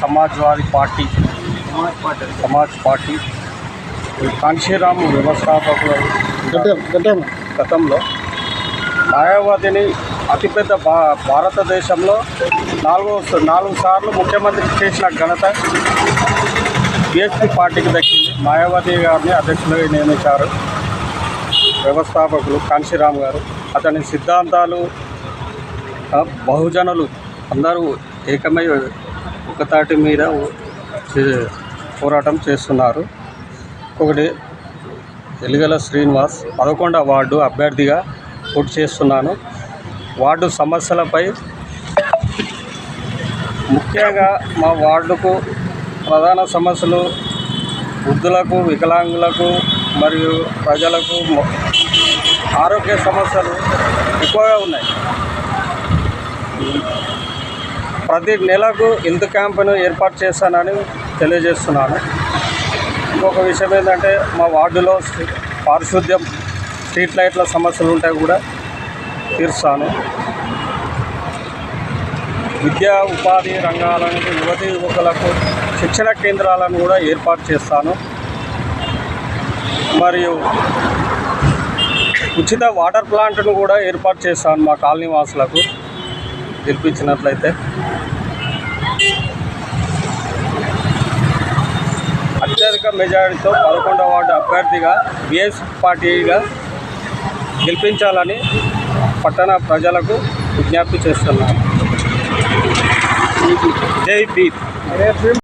Samajwadi Party Samaj party Kanshiram వ్యవస్థాపకులు గతంలో మాయావతిని అతిపెద్ద భా భారతదేశంలో నాలుగో నాలుగు సార్లు ముఖ్యమంత్రి చేసిన ఘనత బీఎస్పీ పార్టీకి దక్కింది. మాయావతి గారిని అధ్యక్షులుగా నియమించారు వ్యవస్థాపకులు కాంశీరామ్ గారు. అతని సిద్ధాంతాలు బహుజనులు అందరూ ఏకమై ఒకతాటి మీద చే- పోరాటం చేస్తున్నారు. ఒకటి ఎలిగల శ్రీనివాస్ పదకొండవ వార్డు అభ్యర్థిగా పోటీ చేస్తున్నాను. వార్డు సమస్యలపై ముఖ్యంగా మా వార్డుకు ప్రధాన సమస్యలు వృద్ధులకు వికలాంగులకు మరియు ప్రజలకు ఆరోగ్య సమస్యలు ఎక్కువగా ఉన్నాయి. ప్రతి నెలకు ఇంత క్యాంపును ఏర్పాటు చేస్తానని తెలియజేస్తున్నాను. ఇంకొక విషయం ఏంటంటే మా వార్డులో పారిశుద్ధ్యం స్ట్రీట్ లైట్ల సమస్యలు ఉంటాయి కూడా తీరుస్తాను విద్యా ఉపాధి రంగాలను యువతి యువకులకు శిక్షణ కేంద్రాలను కూడా ఏర్పాటు చేస్తాను. మరియు ఉచిత వాటర్ ప్లాంట్ను కూడా ఏర్పాటు చేస్తాను మా కాలనీ వాసులకు. గెలిపించినట్లయితే. అత్యధిక మెజారిటీతో పదకొండవ వార్డు అభ్యర్థిగా బిఎస్ పార్టీగా గెలిపించాలని పట్టణ ప్రజలకు విజ్ఞప్తి చేస్తున్నాను జై భీమ్.